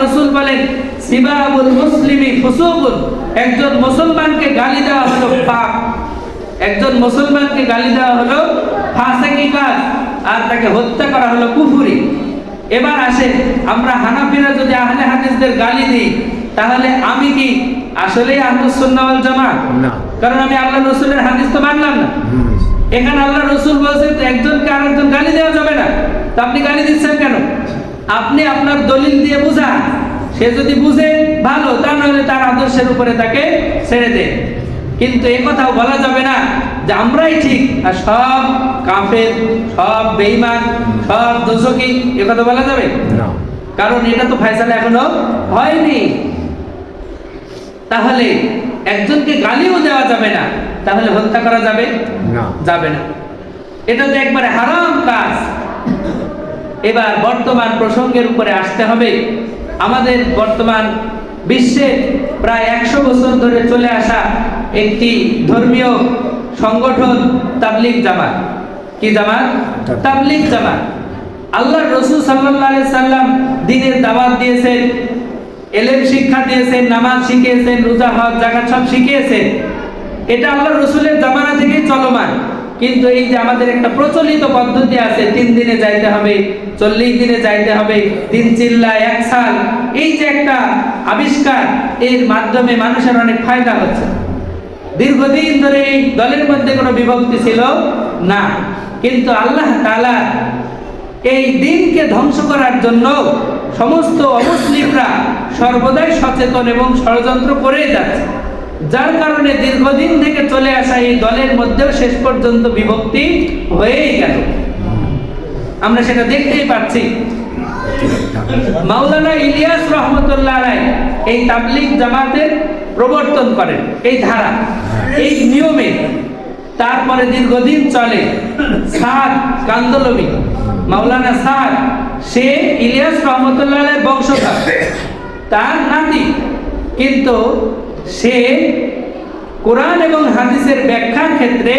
রসুল বলেন সিবাবুল মুসলিমি ফুসুকুন। একজন মুসলমানকে গালি দেওয়া হলো পাপ একজন মুসলমানকে গালি দেওয়া হলো ফাসেকি কাজ আর তাকে হত্যা করা হলো কুফুরি। এবার আসেন আমরা হানাফিরা যদি আহলে হাদিসদের গালি দিই তাহলে আমি কি সুন্নাহ ওয়াল জামাত? কারণ আমি আল্লাহ রসুলের হাদিস তো মানলাম না। এখানে আল্লাহ রসুল বলছে একজনকে আরেকজন গালি দেওয়া যাবে না। তা আপনি গালি দিচ্ছেন কেন? আপনি আপনার দলিল দিয়ে বুঝান। সে যদি বুঝে ভালো তা নাহলে তার আদর্শের উপরে তাকে ছেড়ে দেন। কিন্তু এ কথাও বলা যাবে না যে আমরাই ঠিক আর সব কাফের সব বেঈমান সব দোষকি এ কথা বলা যাবে? না। কারণ এটা তো ফাইসালা এখনও হয়নি। তাহলে একজনকে গালিও দেওয়া যাবে না তাহলে হত্যা করা যাবে? না। যাবে না। এটা তো একবারে হারাম কাজ। এবার বর্তমান প্রসঙ্গের উপরে আসতে হবে। আমাদের বর্তমান বিশ্বে প্রায় একশো বছর ধরে চলে আসা একটি ধর্মীয় সংগঠন তাবলিগ জামাত। কি জামাত? তাবলিগ। জামাত। আল্লাহ রসুল সাল্লাহ সাল্লাম দিনের দাওয়াত দিয়েছেন এলেম শিক্ষা দিয়েছেন নামাজ শিখিয়েছেন রোজা হজ জাকাত সব শিখিয়েছেন। এটা আল্লাহ রসুলের জামানা থেকেই চলমান। কিন্তু এই যে আমাদের একটা প্রচলিত পদ্ধতি আছে তিন দিনে যাইতে হবে চল্লিশ দিনে যাইতে হবে তিন চিল্লা এক সাল। এই যে একটা আবিষ্কার, এর মাধ্যমে মানুষের অনেক ফায়দা হচ্ছে। দীর্ঘদিন ধরে এই দলের মধ্যে কোনো বিভক্তি ছিল না। কিন্তু আল্লাহ তাআলা এই দিনকে ধ্বংস করার জন্য সমস্ত অমুসলিমরা সর্বদাই সচেতন এবং ষড়যন্ত্র করেই যাচ্ছে। যার কারণে দীর্ঘদিন থেকে চলে আসা এই দলের মধ্যেও শেষ পর্যন্ত বিভক্তি হয়েই গেল। আমরা সেটা দেখতেই পাচ্ছি। মাওলানা ইলিয়াস রহমতুল্লাহ আলাই এই তাবলিগ জামাতের প্রবর্তন করেন, এই ধারা, এই নিয়মে। তারপরে দীর্ঘদিন চলে সাদ কান্দলবি মাওলানা সাদ, সে ইলিয়াস রহমতুল্লাহ বংশধর, তার নাতি। কিন্তু সে কোরআন এবং হাদিসের ব্যাখ্যার ক্ষেত্রে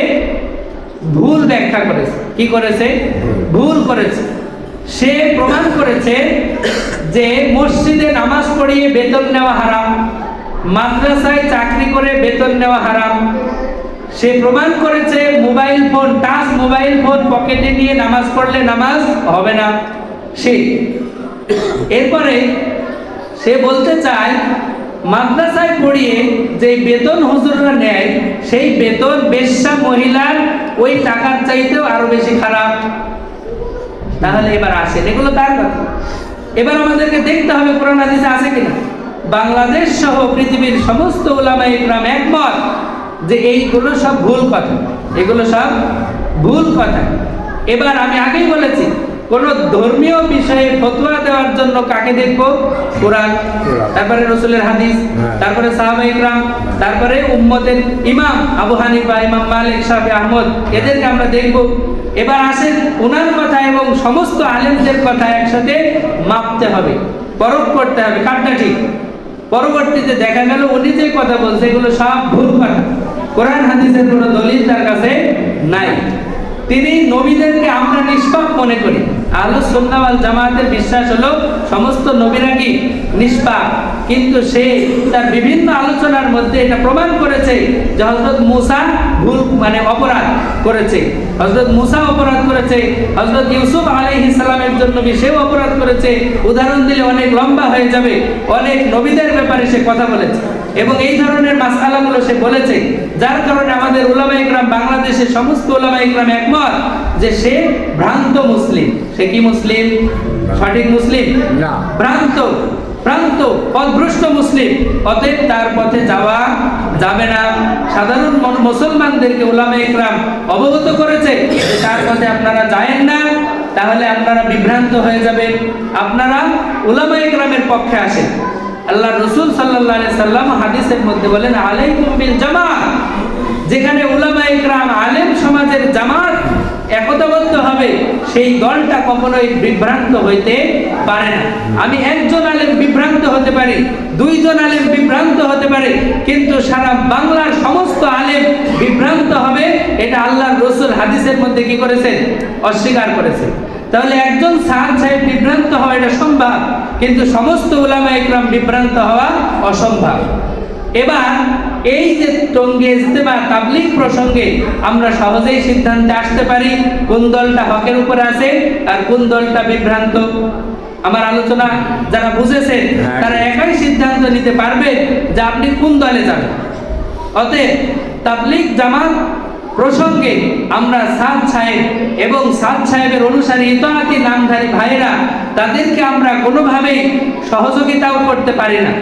ভুল ব্যাখ্যা করেছে। কি করেছে? ভুল করেছে। সে প্রমাণ করেছে যে মসজিদে নামাজ পড়িয়ে বেতন নেওয়া হারাম, মাদ্রাসায় চাকরি করে বেতন নেওয়া হারাম। সে প্রমাণ করেছে mobile phone touch mobile phone পকেটে নিয়ে নামাজ পড়লে নামাজ হবে না। সে। এরপরে সে বলতে চায় মাদ্রাসায় পড়িয়ে যে বেতন হুজুররা নেয়, সেই বেতন বেশ্যা মহিলার ওই টাকার চাইতেও আরও বেশি খারাপ। তাহলে এবার আসেন, এগুলো তার কথা? এবার আমাদেরকে দেখতে হবে কোরআন হাদিসে আছে কিনা। বাংলাদেশ সহ পৃথিবীর সমস্ত ওলামা ইকরাম একমত যে এইগুলো সব ভুল কথা। এগুলো সব ভুল কথা। এবার আমি আগেই বলেছি কোন ধর্মীয় বিষয়ে ফতোয়া দেওয়ার জন্য কাকে দেখব? কোরআন। তারপরে রসুলের হাদিস হ্যাঁ। তারপরে সাহাবা ইকরাম তারপরে উম্মতের ইমাম আবু হানিফা ইমাম মালিক শাফি আহমদ এদেরকে আমরা দেখব। এবার আসেন ওনার কথা এবং সমস্ত আলেমদের কথা একসাথে মাপতে হবে পরখ করতে হবে। কারটা ঠিক? পরবর্তীতে দেখা গেল উনি যে কথা বলছে এগুলো সব ভুল কথা। কোরআন হাদিসের কোনো দলিল তার কাছে নাই। তিনি নবীদেরকে আমরা নিষ্পাপ মনে করি। আলো সুন্নাওয়াল জামাতের বিশ্বাস হলো সমস্ত নবীরা কি? নিষ্পাপ। কিন্তু সে তার বিভিন্ন আলোচনার মধ্যে এটা প্রমাণ করেছে যে হজরত মুসা ভুল মানে অপরাধ করেছে। হজরত মুসা অপরাধ করেছে হজরত ইউসুফ আলাইহিস সালামের জন্য সেও অপরাধ করেছে? উদাহরণ দিলে অনেক লম্বা হয়ে যাবে। অনেক নবীদের ব্যাপারে সে কথা বলেছে। এবং এই ধরনের মাসালাগুলো সে বলেছে। যার কারণে আমাদের উলামা ইকরাম বাংলাদেশের সমস্ত উলামা ইকরাম একমত যে সে ভ্রান্ত মুসলিম। সে কি মুসলিম? সঠিক মুসলিম? না। ভ্রান্ত। ভ্রান্ত পথভ্রষ্ট মুসলিম। অতএব তার পথে যাওয়া যাবে না। সাধারণ মুসলমানদেরকে উলামা ইকরাম অবগত করেছে যে তার পথে আপনারা যায়েন না তাহলে আপনারা বিভ্রান্ত হয়ে যাবেন। আপনারা উলামা ইকরামের পক্ষে আসেন। আল্লাহ রসুল সাল্লাহ সাল্লাম হাদিসের মধ্যে বলেন, আলাইকুম বিল জামাত। যেখানে উলামা ইকরাম আলেম সমাজের জামাত একতাবদ্ধ হবে, সেই দলটা কখনোই বিভ্রান্ত হইতে পারে না। আমি একজন আলেম বিভ্রান্ত হতে পারি, দুইজন আলেম বিভ্রান্ত হতে পারে, কিন্তু সারা বাংলার সমস্ত আলেম বিভ্রান্ত হবে, এটা আল্লাহর রসুল হাদিসের মধ্যে কি করেছেন? অস্বীকার করেছে তাহলে একজন সাহাদ সাহেব বিভ্রান্ত হওয়া এটা সম্ভব কিন্তু সমস্ত উলামা ইকরাম বিভ্রান্ত হওয়া অসম্ভব। এবার এই যে টঙ্গী ইজতেমা তাবলিগ প্রসঙ্গে আমরা সহজেই সিদ্ধান্তে আসতে পারি কোন দলটা হকের উপরে আছে আর কোন দলটা বিভ্রান্ত। আমার আলোচনা যারা বুঝেছেন হ্যাঁ। তারা একাই সিদ্ধান্ত নিতে পারবে যে আপনি কোন দলে যাবেন। অতএব তাবলিগ জামাত প্রসঙ্গে আমরা সাদ সাহেব এবং সাদ সাহেবের অনুসারী ইতাহাতি নামধারী ভাইরা তাদেরকে আমরা কোনোভাবেই সহযোগিতাও করতে পারি না।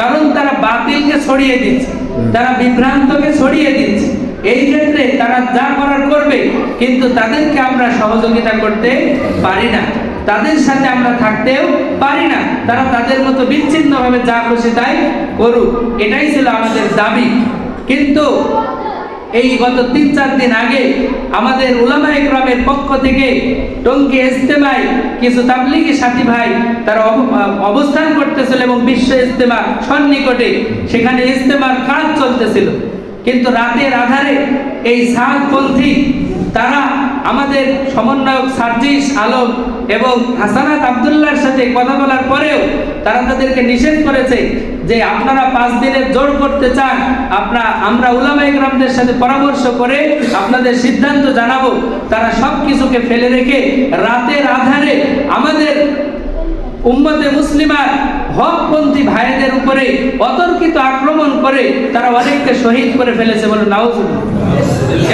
কারণ তারা বাতিলকে ছড়িয়ে দিচ্ছে তারা বিভ্রান্তকে ছড়িয়ে দিচ্ছে। এই ক্ষেত্রে তারা যা করার করবে কিন্তু তাদেরকে আমরা সহযোগিতা করতে পারি না। তাদের সাথে আমরা থাকতেও পারি না। তারা তাদের মতো বিচ্ছিন্নভাবে যা খুশি তাই করুক। এটাই ছিল আমাদের দাবি। কিন্তু এই গত তিন, চার দিন আগে আমাদের উলামা একরামের পক্ষ থেকে টঙ্কি ইজতেমায় কিছু তাবলিগি সাথী ভাই তারা অবস্থান করতেছিল এবং বিশ্ব ইজতেমা সন্নিকটে সেখানে ইজতেমার কাজ চলতেছিল। কিন্তু রাতের আধারে এই সাতপন্থী তারা আমাদের সমন্বয়ক সার্জিস আলম এবং হাসানাত আবদুল্লার সাথে কথা বলার পরেও তারা তাদেরকে নিষেধ করেছে যে আপনারা পাঁচ দিনের জোর করতে চান আপনারা আমরা উলামা গ্রামদের সাথে পরামর্শ করে আপনাদের সিদ্ধান্ত জানাব। তারা সব কিছুকে ফেলে রেখে রাতের আধারে আমাদের উম্মতে মুসলিমার হকপন্থী ভাইদের উপরে অতর্কিত আক্রমণ করে তারা অনেককে শহীদ করে ফেলেছে বলে নাউজুবিল্লাহ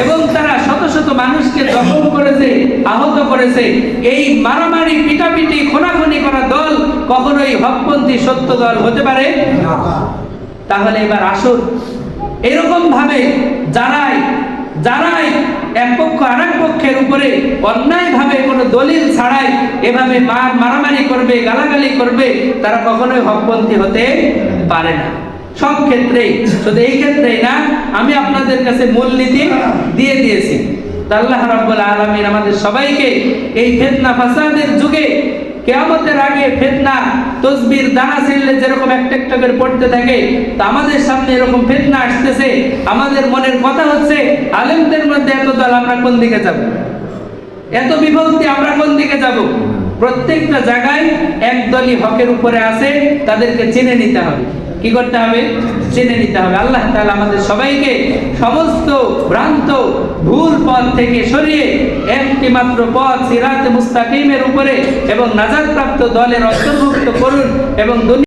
এবং তারা শত শত মানুষকে জখম করেছে, আহত করেছে। এই মারামারি, পিটাপিটি, খোনাখুনি করা দল কখনোই হকপন্থী সত্য দল হতে পারে তাহলে এবার আসুন। এরকম ভাবে যারাই যারাই এক পক্ষ আর পক্ষের উপরে অন্যায়ভাবে কোনো দলিল ছাড়াই এভাবে মার মারামারি করবে, গালাগালি করবে, তারা কখনোই হকপন্থী হতে পারে না। সব ক্ষেত্রেই, শুধু এই ক্ষেত্রেই না, আমি আপনাদের কাছে মূলনীতি দিয়ে দিয়েছি। আল্লাহ রাব্বুল আলামিন আমাদের সবাইকে এই ফেতনা ফাসাদের যুগে কেয়ামতের আগে ফেতনা, তসবির, দানা ছিললে যেরকম একটা একটা করে পড়তে থাকে, তা আমাদের সামনে এরকম ফেতনা আসতেছে। আমাদের মনের কথা হচ্ছে, আলেমদের মধ্যে এত দল আমরা কোন দিকে যাব? এত বিভক্তি আমরা কোন দিকে যাব? প্রত্যেকটা জায়গায় একদলই হকের উপরে আছে, তাদেরকে চিনে নিতে হবে। কি করতে হবে? চেনে নিতে হবে। আল্লাহ তাহলে আমাদের সবাইকে সমস্ত ভ্রান্ত ভুল পথ থেকে সরিয়ে একটি মাত্র পথ সিরাত মুস্তাকিমের উপরে এবং নাজার প্রাপ্ত দলের অন্তর্ভুক্ত করুন এবং